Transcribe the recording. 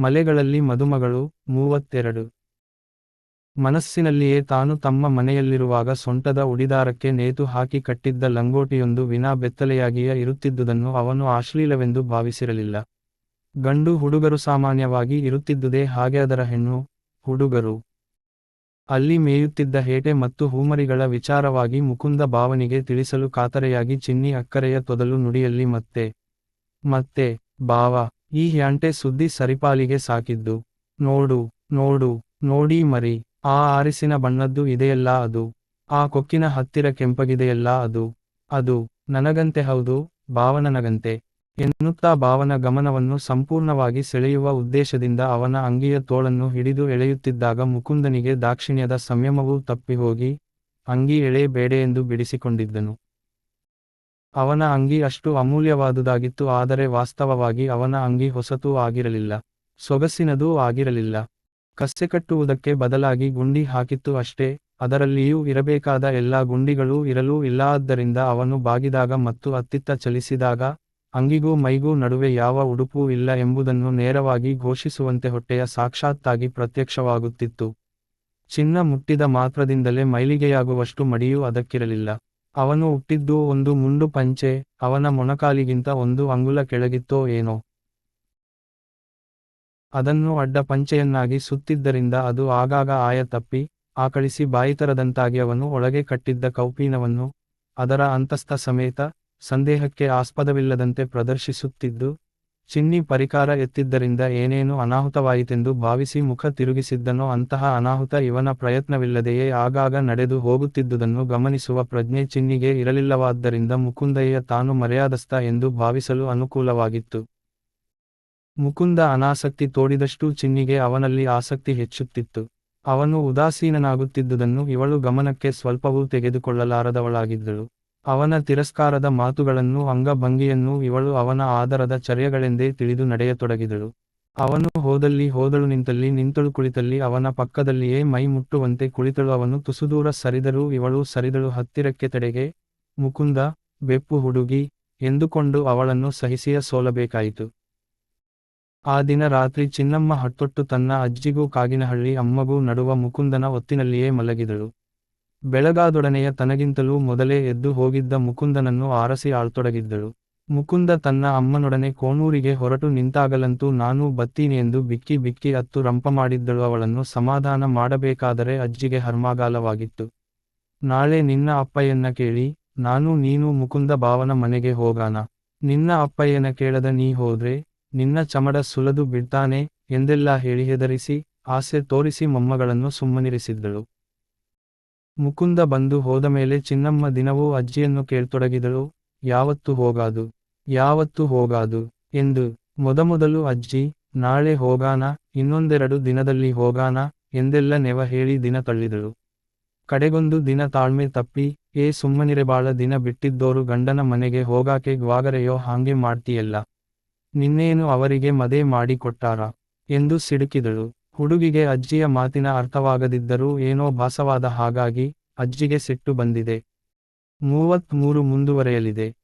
ಮಲೆಗಳಲ್ಲಿ ಮದುಮಗಳು, ಮೂವತ್ತೆರಡು. ಮನಸ್ಸಿನಲ್ಲಿಯೇ ತಾನು ತಮ್ಮ ಮನೆಯಲ್ಲಿರುವಾಗ ಸೊಂಟದ ಉಡಿದಾರಕ್ಕೆ ನೇತು ಹಾಕಿ ಕಟ್ಟಿದ್ದ ಲಂಗೋಟಿಯೊಂದು ವಿನಾ ಬೆತ್ತಲೆಯಾಗಿಯೇ ಇರುತ್ತಿದ್ದುದನ್ನು ಅವನು ಅಶ್ಲೀಲವೆಂದು ಭಾವಿಸಿರಲಿಲ್ಲ. ಗಂಡು ಹುಡುಗರು ಸಾಮಾನ್ಯವಾಗಿ ಇರುತ್ತಿದ್ದುದೇ ಹಾಗೆ ಅದರ ಹೆಣ್ಣು, ಹುಡುಗರು. ಅಲ್ಲಿ ಮೇಯುತ್ತಿದ್ದ ಹೇಟೆ ಮತ್ತು ಹೂಮರಿಗಳ ವಿಚಾರವಾಗಿ ಮುಕುಂದ ಭಾವನಿಗೆ ತಿಳಿಸಲು ಕಾತರೆಯಾಗಿ ಚಿನ್ನಿ ಅಕ್ಕರೆಯ ತೊದಲು ನುಡಿಯಲ್ಲಿ ಮತ್ತೆ ಮತ್ತೆ ಬಾವ ಈ ಹ್ಯಾಂಟೆ ಸುದ್ದಿ ಸರಿಪಾಲಿಗೆ ಸಾಕಿದ್ದು. ನೋಡು ನೋಡು, ನೋಡಿ ಮರಿ, ಆ ಆರಿಸಿನ ಬಣ್ಣದ್ದು ಇದೆಯಲ್ಲ ಅದು. ಆ ಕೊಕ್ಕಿನ ಹತ್ತಿರ ಕೆಂಪಗಿದೆಯಲ್ಲ ಅದು. ಅದು, ನನಗಂತೆ ಹೌದು, ಭಾವನನಗಂತೆ. ಎನ್ನುತ್ತಾ ಭಾವನ ಗಮನವನ್ನು ಸಂಪೂರ್ಣವಾಗಿ ಸೆಳೆಯುವ ಉದ್ದೇಶದಿಂದ ಅವನ ಅಂಗಿಯ ತೋಳನ್ನು ಹಿಡಿದು ಎಳೆಯುತ್ತಿದ್ದಾಗ ಮುಕುಂದನಿಗೆ ದಾಕ್ಷಿಣ್ಯದ ಸಂಯಮವೂ ತಪ್ಪಿಹೋಗಿ, ಅಂಗಿ ಎಳೆ ಎಂದು ಬಿಡಿಸಿಕೊಂಡಿದ್ದನು. ಅವನ ಅಂಗಿ ಅಷ್ಟು ಅಮೂಲ್ಯವಾದುದಾಗಿತ್ತು, ಆದರೆ ವಾಸ್ತವವಾಗಿ ಅವನ ಅಂಗಿ ಹೊಸತೂ ಆಗಿರಲಿಲ್ಲ, ಸೊಗಸಿನದೂ ಆಗಿರಲಿಲ್ಲ. ಕಟ್ಟುವುದಕ್ಕೆ ಬದಲಾಗಿ ಗುಂಡಿ ಹಾಕಿತ್ತು ಅಷ್ಟೇ, ಅದರಲ್ಲಿಯೂ ಇರಬೇಕಾದ ಎಲ್ಲಾ ಗುಂಡಿಗಳೂ ಇರಲೂ ಇಲ್ಲಾದ್ದರಿಂದ ಅವನು ಬಾಗಿದಾಗ ಮತ್ತು ಅತ್ತಿತ್ತ ಚಲಿಸಿದಾಗ, ಅಂಗಿಗೂ ಮೈಗೂ ನಡುವೆ ಯಾವ ಉಡುಪೂ ಇಲ್ಲ ಎಂಬುದನ್ನು ನೇರವಾಗಿ ಘೋಷಿಸುವಂತೆ ಹೊಟ್ಟೆಯ ಸಾಕ್ಷಾತ್ತಾಗಿ ಪ್ರತ್ಯಕ್ಷವಾಗುತ್ತಿತ್ತು. ಚಿನ್ನ ಮುಟ್ಟಿದ ಮಾತ್ರದಿಂದಲೇ ಮೈಲಿಗೆಯಾಗುವಷ್ಟು ಮಡಿಯೂ ಅದಕ್ಕಿರಲಿಲ್ಲ. ಅವನು ಹುಟ್ಟಿದ್ದೂ ಒಂದು ಮುಂಡು ಪಂಚೆ, ಅವನ ಮೊಣಕಾಲಿಗಿಂತ ಒಂದು ಅಂಗುಲ ಕೆಳಗಿತ್ತೋ ಏನೋ. ಅದನ್ನು ಅಡ್ಡ ಪಂಚೆಯನ್ನಾಗಿ ಸುತ್ತಿದ್ದರಿಂದ ಅದು ಆಗಾಗ ಆಯ ತಪ್ಪಿ, ಆಕಳಿಸಿ ಬಾಯಿತರದಂತಾಗಿ ಅವನು ಒಳಗೆ ಕಟ್ಟಿದ್ದ ಕೌಪೀನವನ್ನು ಅದರ ಅಂತಸ್ಥ ಸಮೇತ, ಸಂದೇಹಕ್ಕೆ ಆಸ್ಪದವಿಲ್ಲದಂತೆ ಪ್ರದರ್ಶಿಸುತ್ತಿದ್ದು ಚಿನ್ನಿ ಪರಿಕಾರ ಎತ್ತಿದ್ದರಿಂದ ಏನೇನು ಅನಾಹುತವಾಯಿತೆಂದು ಭಾವಿಸಿ ಮುಖ ತಿರುಗಿಸಿದ್ದನೋ ಅಂತಹ ಅನಾಹುತ ಇವನ ಪ್ರಯತ್ನವಿಲ್ಲದೆಯೇ ಆಗಾಗ ನಡೆದು ಹೋಗುತ್ತಿದ್ದುದನ್ನು ಗಮನಿಸುವ ಪ್ರಜ್ಞೆ ಚಿನ್ನಿಗೆ ಇರಲಿಲ್ಲವಾದ್ದರಿಂದ ಮುಕುಂದಯ್ಯ ತಾನು ಮರ್ಯಾದಸ್ಥ ಎಂದು ಭಾವಿಸಲು ಅನುಕೂಲವಾಗಿತ್ತು. ಮುಕುಂದ ಅನಾಸಕ್ತಿ ತೋಡಿದಷ್ಟೂ ಚಿನ್ನಿಗೆ ಅವನಲ್ಲಿ ಆಸಕ್ತಿ ಹೆಚ್ಚುತ್ತಿತ್ತು. ಅವನು ಉದಾಸೀನನಾಗುತ್ತಿದ್ದುದನ್ನು ಇವಳು ಗಮನಕ್ಕೆ ಸ್ವಲ್ಪವೂ ತೆಗೆದುಕೊಳ್ಳಲಾರದವಳಾಗಿದ್ದಳು. ಅವನ ತಿರಸ್ಕಾರದ ಮಾತುಗಳನ್ನು ಅಂಗಭಂಗಿಯನ್ನೂ ಇವಳು ಅವನ ಆದರದ ಚರ್ಯಗಳೆಂದೇ ತಿಳಿದು ನಡೆಯತೊಡಗಿದಳು. ಅವನು ಹೋದಲ್ಲಿ ಹೋದಳು ನಿಂತಲ್ಲಿ ನಿಂತಳು ಕುಳಿತಲ್ಲಿ ಅವನ ಪಕ್ಕದಲ್ಲಿಯೇ ಮೈ ಮುಟ್ಟುವಂತೆ ಕುಳಿತಳು. ಅವನು ತುಸುದೂರ ಸರಿದರೂ ಇವಳು ಸರಿದಳು. ಹತ್ತಿರಕ್ಕೆ ತಡೆಗೆ ಮುಕುಂದ, ಬೆಪ್ಪು ಹುಡುಗಿ ಎಂದುಕೊಂಡು ಅವಳನ್ನು ಸಹಿಸಿಯ ಸೋಲಬೇಕಾಯಿತು. ಆ ದಿನ ರಾತ್ರಿ ಚಿನ್ನಮ್ಮ ಹಟ್ಟೊಟ್ಟು ತನ್ನ ಅಜ್ಜಿಗೂ ಕಾಗಿನಹಳ್ಳಿ ಅಮ್ಮಗೂ ನಡುವ ಮುಕುಂದನ ಒತ್ತಿನಲ್ಲಿಯೇ ಮಲಗಿದಳು. ಬೆಳಗಾದೊಡನೆಯ ತನಗಿಂತಲೂ ಮೊದಲೇ ಎದ್ದು ಹೋಗಿದ್ದ ಮುಕುಂದನನ್ನು ಆರಸಿ ಆಳ್ತೊಡಗಿದ್ದಳು. ಮುಕುಂದ ತನ್ನ ಅಮ್ಮನೊಡನೆ ಕೋಣೂರಿಗೆ ಹೊರಟು ನಿಂತಾಗಲಂತೂ ನಾನೂ ಬತ್ತೀನಿ ಎಂದು ಬಿಕ್ಕಿ ಬಿಕ್ಕಿ ಅತ್ತು ರಂಪ ಮಾಡಿದ್ದಳು. ಅವಳನ್ನು ಸಮಾಧಾನ ಮಾಡಬೇಕಾದರೆ ಅಜ್ಜಿಗೆ ಹರ್ಮಾಗಾಲವಾಗಿತ್ತು. ನಾಳೆ ನಿನ್ನ ಅಪ್ಪಯ್ಯನ್ನ ಕೇಳಿ, ನಾನು ನೀನು ಮುಕುಂದ ಭಾವನ ಮನೆಗೆ ಹೋಗಾನ. ನಿನ್ನ ಅಪ್ಪಯ್ಯನ ಕೇಳದ ನೀ ಹೋದ್ರೆ, ನಿನ್ನ ಚಮಡ ಸುಲದು ಬಿಡ್ತಾನೆ ಎಂದೆಲ್ಲ ಹೇಳಿ ಹೆದರಿಸಿ ಆಸೆ ತೋರಿಸಿ ಮೊಮ್ಮಗಳನ್ನು ಸುಮ್ಮನಿರಿಸಿದ್ದಳು. ಮುಕುಂದ ಬಂದು ಹೋದ ಮೇಲೆ ಚಿನ್ನಮ್ಮ ದಿನವೂ ಅಜ್ಜಿಯನ್ನು ಕೇಳ್ತೊಡಗಿದಳು, ಯಾವತ್ತು ಹೋಗಾದು ಯಾವತ್ತು ಹೋಗಾದು ಎಂದು. ಮೊದಮೊದಲು ಅಜ್ಜಿ, ನಾಳೆ ಹೋಗಾನ, ಇನ್ನೊಂದೆರಡು ದಿನದಲ್ಲಿ ಹೋಗಾನ ಎಂದೆಲ್ಲ ನೆವ ಹೇಳಿ ದಿನ ತಳ್ಳಿದಳು. ಕಡೆಗೊಂದು ದಿನ ತಾಳ್ಮೆ ತಪ್ಪಿ, ಏ ಸುಮ್ಮನಿರೆ ಬಾಳ ದಿನ ಬಿಟ್ಟಿದ್ದೋರು ಗಂಡನ ಮನೆಗೆ ಹೋಗಾಕೆ ಗ್ವಾಗರೆಯೋ ಹಾಂಗೆ ಮಾಡ್ತೀಯಲ್ಲ, ನಿನ್ನೇನು ಅವರಿಗೆ ಮದೆ ಮಾಡಿ ಕೊಟ್ಟಾರ ಎಂದು ಸಿಡುಕಿದಳು. ಹುಡುಗಿಗೆ ಅಜ್ಜಿಯ ಮಾತಿನ ಅರ್ಥವಾಗದಿದ್ದರೂ ಏನೋ ಭಾಸವಾದ ಹಾಗಾಗಿ ಅಜ್ಜಿಗೆ ಸಿಟ್ಟು ಬಂದಿದೆ. ಮೂವತ್ತ್ಮೂರು ಮುಂದುವರೆಯಲಿದೆ.